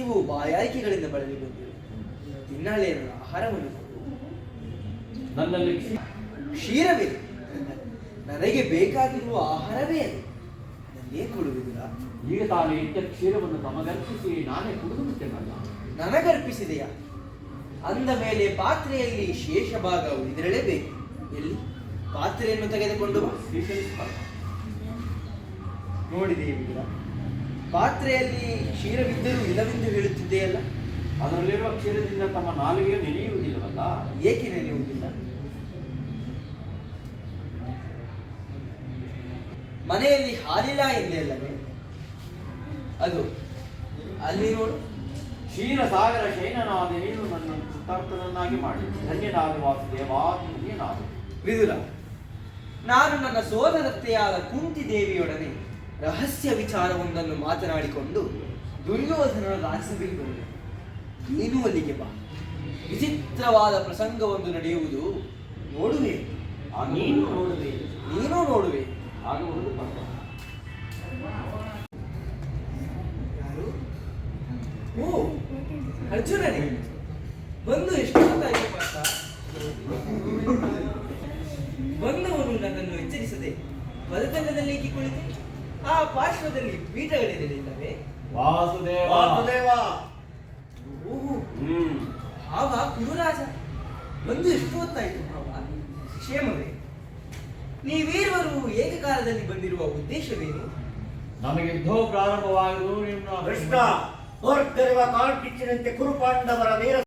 ಹಸಿವು ಬಾಯಾರಿಕೆಗಳಿಂದ ಬಳಲಿ ಬಂದಿರು. ತಿನ್ನಲೇ ನನ್ನ ಆಹಾರವನ್ನು ನನ್ನಲ್ಲಿ ಕ್ಷೀ- ಕ್ಷೀರವೇ. ನನಗೆ ಬೇಕಾಗಿರುವ ಆಹಾರವೇ ಅದು. ನನ್ನೇ ಕೊಡುವುದಿಲ್ಲ. ಈಗ ತಾನು ಇಟ್ಟ ಕ್ಷೀರವನ್ನು ತಮಗರ್ಪಿಸಿ ನಾನೇ ಕುಡಿದು ಬಿಟ್ಟೆನಲ್ಲ? ನನಗರ್ಪಿಸಿದೆಯಾ? ಅಂದ ಮೇಲೆ ಪಾತ್ರೆಯಲ್ಲಿ ಶೇಷ ಭಾಗ ಉಳಿದಿರಲೇಬೇಕು ಎಲ್ಲಿ? ಪಾತ್ರೆಯನ್ನು ತೆಗೆದುಕೊಂಡು ಸ್ವೀಕರಿಸಬಾರದು ನೋಡಿದೆ ವೀರ ಪಾತ್ರೆಯಲ್ಲಿ ಕ್ಷೀರವಿದ್ದರೂ ಇಲ್ಲವೆಂದು ಹೇಳುತ್ತಿದ್ದೆಯಲ್ಲ? ಅದರಲ್ಲಿರುವ ಕ್ಷೀರದಿಂದ ತಮ್ಮ ನಾಲಿಗೆ ನೆನೆಯುವುದಿಲ್ಲವಲ್ಲ? ಏಕೆ ನೆನೆಯುವುದಿಲ್ಲ? ಮನೆಯಲ್ಲಿ ಹಾಲಿಲ್ಲ ಎಂದೇ ಅಲ್ಲವೇ ಅದು ಅಲ್ಲಿ ನೋಡು. ಕ್ಷೀರ ಸಾಗರ ಶೈನನಾದ ನೀನು ನನ್ನ ಕೃತಾರ್ಥನನ್ನಾಗಿ ಮಾಡಿ. ಧನ್ಯನಾದ ವಾಸುದೇವಾ ನಾನು ವಿದುರ ನಾನು ನನ್ನ ಸೋದರತ್ತೆಯಾದ ಕುಂತಿ ದೇವಿಯೊಡನೆ ರಹಸ್ಯ ವಿಚಾರವೊಂದನ್ನು ಮಾತನಾಡಿಕೊಂಡು ದುರ್ಯೋಧನನ ರಾಜ್ಯಸಭೆಗೆ ಬಂದರು ನೀನು ಅಲ್ಲಿಗೆ ಬಾ. ವಿಚಿತ್ರವಾದ ಪ್ರಸಂಗವೊಂದು ನಡೆಯುವುದು ನೋಡುವೆ. ನೀನು ನೋಡುವೆ. ನೀನು ನೋಡುವೆ. ಆಗ ಒಂದು ಪರ್ವ. ಯಾರು? ಓ ಅರ್ಜುನನೇ. ಬಂದು ಎಷ್ಟು ಬಂದವನು ನನ್ನನ್ನು ಎಚ್ಚರಿಸದೆ ಬದತನದಲ್ಲಿ ಕುಳಿತು ಆ ಪಾರ್ಶ್ವದಲ್ಲಿ ಪೀಠಗಳಿರಲಿಲ್ಲವೇ ವಾಸುದೇವ. ವಾಸುದೇವ. ಓಹೋ. ಹ್ಮ್. ಭಾವ ಕುರುರಾಜ ಬಂದು ಎಷ್ಟು ಹೊತ್ತಾಯ್ತು ಭಾವ? ಕ್ಷೇಮವೇ? ನೀವೀರುವರು ಏಕಕಾಲದಲ್ಲಿ ಬಂದಿರುವ ಉದ್ದೇಶವೇನು? ನಮಗೆ ಯುದ್ಧವು ಪ್ರಾರಂಭವಾಗಿರುವುದು ನಿಮ್ಮ ಕೃಷ್ಣ ಹೊರಗರಿವ ಕಾಳ್ಕಿಚ್ಚಿನಂತೆ ಕುರುಪಾಂಡವರ ವೀರ